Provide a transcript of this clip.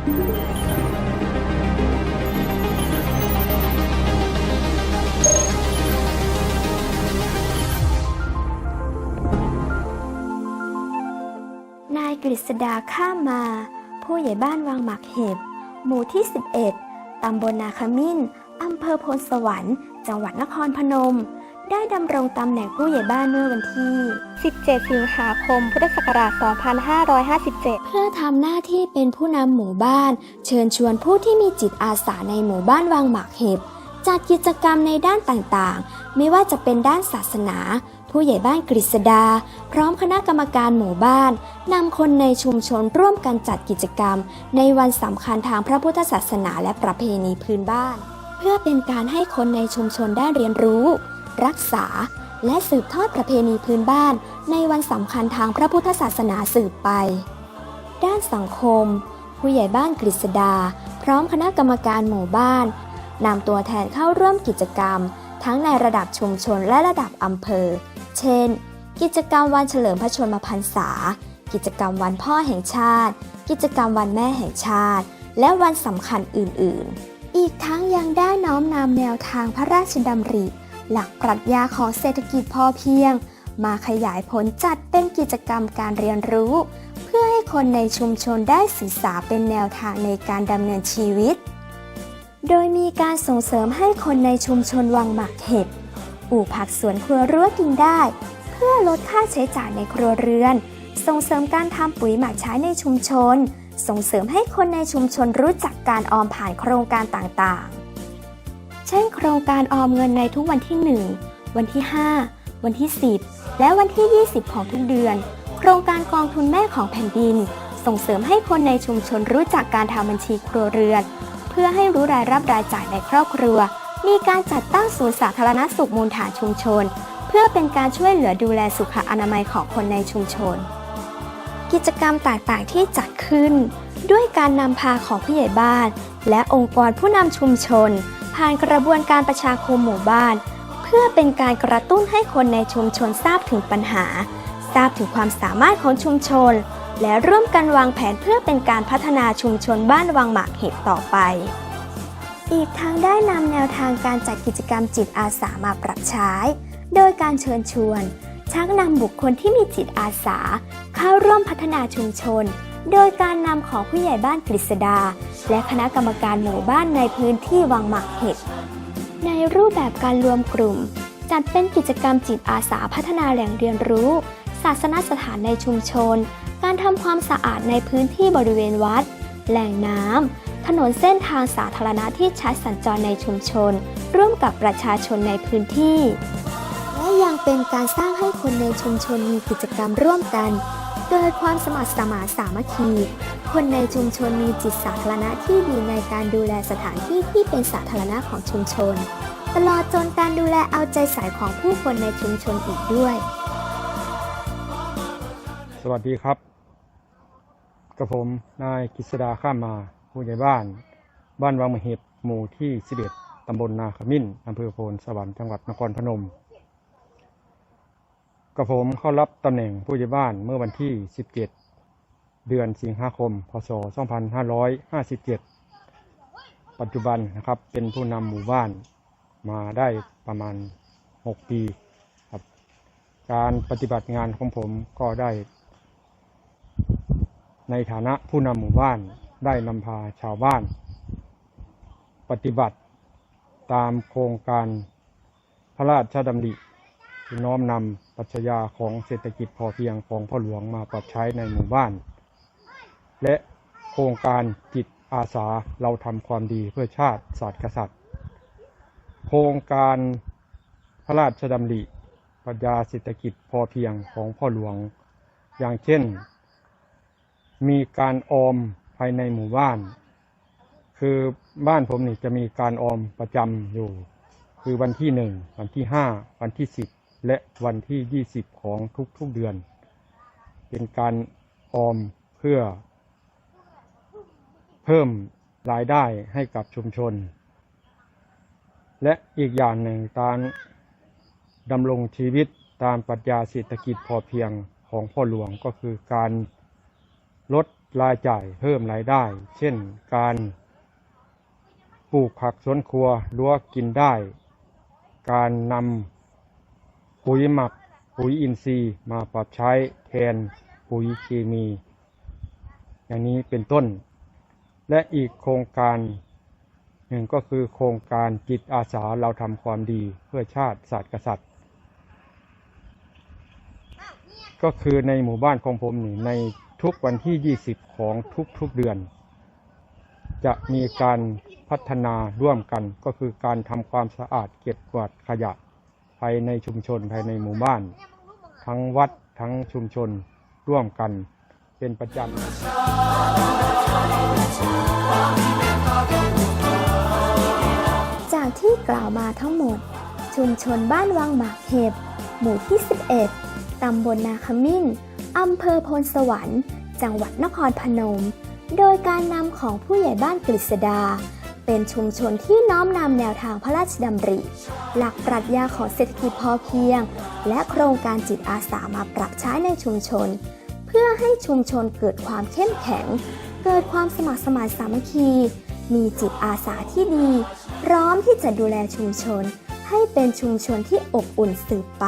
นายกฤษดาข้ามมา ผู้ใหญ่บ้านวังหมักเห็บ หมู่ที่ 11 ตำบลนาขมิ้น อำเภอโพนสวรรค์ จังหวัดนครพนม ได้ดำรงตำแหน่งผู้ใหญ่บ้านเมื่อวันที่ 17 สิงหาคม พุทธศักราช 2557 เพื่อทำหน้าที่เป็นผู้นำหมู่บ้าน เชิญชวนผู้ที่มีจิตอาสาในหมู่บ้านวังหมากเห็บ จัดกิจกรรมในด้านต่างๆ ไม่ว่าจะเป็นด้านศาสนา ผู้ใหญ่บ้านกฤษดา พร้อมคณะกรรมการหมู่บ้านนำคนในชุมชนร่วมกันจัดกิจกรรม ในวันสำคัญทางพระพุทธศาสนาและประเพณีพื้นบ้าน เพื่อเป็นการให้คนในชุมชนได้เรียนรู้ รักษา และสืบทอดประเพณีพื้นบ้าน ในวันสำคัญทางพระพุทธศาสนาสืบไป ด้านสังคม ผู้ใหญ่บ้านกฤษดา พร้อมคณะกรรมการหมู่บ้านนำตัวแทนเข้าร่วมกิจกรรม ทั้งในระดับชุมชนและระดับอำเภอ เช่น กิจกรรมวันเฉลิมพระชนมพรรษา กิจกรรมวันพ่อแห่งชาติ กิจกรรมวันแม่แห่งชาติ และวันสำคัญอื่น ๆ อีกทั้งยังได้น้อมนำแนวทางพระราชดำริ หลักปรัชญาของเศรษฐกิจพอเพียง มาขยายผลจัดเป็นกิจกรรมการเรียนรู้ เพื่อให้คนในชุมชนได้ศึกษาเป็นแนวทางในการดำเนินชีวิต โดยมีการส่งเสริมให้คนในชุมชนวังหมักเห็ดปลูกผักสวนครัวรั้วกินได้ เพื่อลดค่าใช้จ่ายในครัวเรือน ส่งเสริมการทำปุ๋ยหมักใช้ในชุมชน ส่งเสริมให้คนในชุมชนรู้จักการออมผ่านโครงการต่างๆ เช่น โครงการออมเงินในทุกวันที่ 1 วันที่ 5 วันที่ 10 และวันที่ 20 ของทุกเดือน โครงการกองทุนแม่ของแผ่นดิน ส่งเสริมให้คนในชุมชนรู้จักการทำบัญชีครัวเรือน เพื่อให้รู้รายรับรายจ่ายในครอบครัว มีการจัดตั้งศูนย์สาธารณสุขมูลฐานชุมชน เพื่อเป็นการช่วยเหลือดูแลสุขอนามัยของคนในชุมชน กิจกรรมต่างๆที่จัดขึ้น ด้วยการนำพาของผู้ใหญ่บ้าน และองค์กรผู้นำชุมชน ผ่านกระบวนการประชาคมหมู่บ้าน เพื่อเป็นการกระตุ้นให้คนในชุมชนทราบถึงปัญหา ทราบถึงความสามารถของชุมชน และร่วมกันวางแผนเพื่อเป็นการพัฒนาชุมชนบ้านวังหมากเห็ดต่อไป อีกทั้งได้นำแนวทางการจัดกิจกรรมจิตอาสามาปรับใช้ โดยการเชิญชวน ชักนำบุคคลที่มีจิตอาสา เข้าร่วมพัฒนาชุมชน โดยการนำของผู้ใหญ่บ้านกฤษดา และคณะกรรมการหมู่บ้านในพื้นที่วังหมักเห็ด ในรูปแบบการรวมกลุ่ม จัดเป็นกิจกรรมจิตอาสาพัฒนาแหล่งเรียนรู้ ศาสนสถานในชุมชน การทำความสะอาดในพื้นที่บริเวณวัด แหล่งน้ำถนนเส้นทางสาธารณะที่ใช้สัญจรในชุมชน ร่วมกับประชาชนในพื้นที่ และยังเป็นการสร้างให้คนในชุมชนมีกิจกรรมร่วมกัน โดความสมัครสมานสามัคคี คนในชุมชนมีจิตสาธารณะที่ดีในการดูแลสถานที่ที่เป็นสาธารณะของชุมชน ตลอดจนการดูแลเอาใจใส่ของผู้คนในชุมชนอีกด้วย สวัสดีครับกับผมนายกฤษดาข้ามมาผู้ใหญ่บ้าน บ้านวังมเห็ดหมู่ที่ 11 ตำบลนาขมิ้น อำเภอโพนสวรรค์จังหวัดนครพนม กับผมเข้ารับตำแหน่งผู้ใหญ่บ้านเมื่อวันที่ 17 เดือนสิงหาคม พศ 2557 ปัจจุบันนะครับเป็นผู้นำหมู่บ้านมาได้ประมาณ 6 ปีครับการปฏิบัติงานของผมก็ได้ ในฐานะผู้นำหมู่บ้านได้นำพาชาวบ้าน ปฏิบัติตามโครงการพระราชดำริ น้อมนำปรัชญาของเศรษฐกิจพอเพียงของพ่อหลวงมาปรับใช้ในหมู่บ้าน และโครงการจิตอาสาเราทำความดีเพื่อชาติศาสตร์กษัตริย์ โครงการพระราชดำริปรัชญาเศรษฐกิจพอเพียงของพ่อหลวง อย่างเช่น มีการออมภายในหมู่บ้าน คือบ้านผมนี่จะมีการออมประจำอยู่ คือวันที่หนึ่งวันที่ห้าวันที่สิบ และวันที่ยี่สิบของทุกๆเดือน เป็นการออมเพื่อ เพิ่มรายได้ให้กับชุมชน และอีกอย่างหนึ่งการดำรงชีวิตตามปรัชญาเศรษฐกิจพอเพียงของพ่อหลวงก็คือการลดรายจ่ายเพิ่มรายได้ เช่นการปลูกผักสวนครัวรั้วกินได้ การนำ ปุ๋ยหมัก ปุ๋ยอินทรีย์มาปรับใช้แทนปุ๋ยเคมี อย่างนี้เป็นต้น และอีกโครงการหนึ่งก็คือโครงการจิตอาสาเราทำความดีเพื่อชาติศาสตร์กษัตริย์ ก็คือในหมู่บ้านของผมนี่ในทุกวันที่ 20 ของทุกๆเดือน จะมีการพัฒนาร่วมกันก็คือการทำความสะอาดเก็บกวาดขยะ ภายในชุมชนภายในหมู่บ้าน ทั้งวัดทั้งชุมชนร่วมกันเป็นประจำ จากที่กล่าวมาทั้งหมด ชุมชนบ้านวังหมากเห็บ หมู่ที่ 11 ตำบลนาขมิ้น อำเภอโพนสวรรค์ จังหวัดนครพนม โดยการนำของผู้ใหญ่บ้านกฤษดา เป็นชุมชนที่น้อมนำแนวทางพระราชดำริ หลักปรัชญาของเศรษฐกิจพอเพียง และโครงการจิตอาสามาปรับใช้ในชุมชน เพื่อให้ชุมชนเกิดความเข้มแข็ง เกิดความสมัครสมานสามัคคี มีจิตอาสาที่ดี พร้อมที่จะดูแลชุมชน ให้เป็นชุมชนที่อบอุ่นสืบไป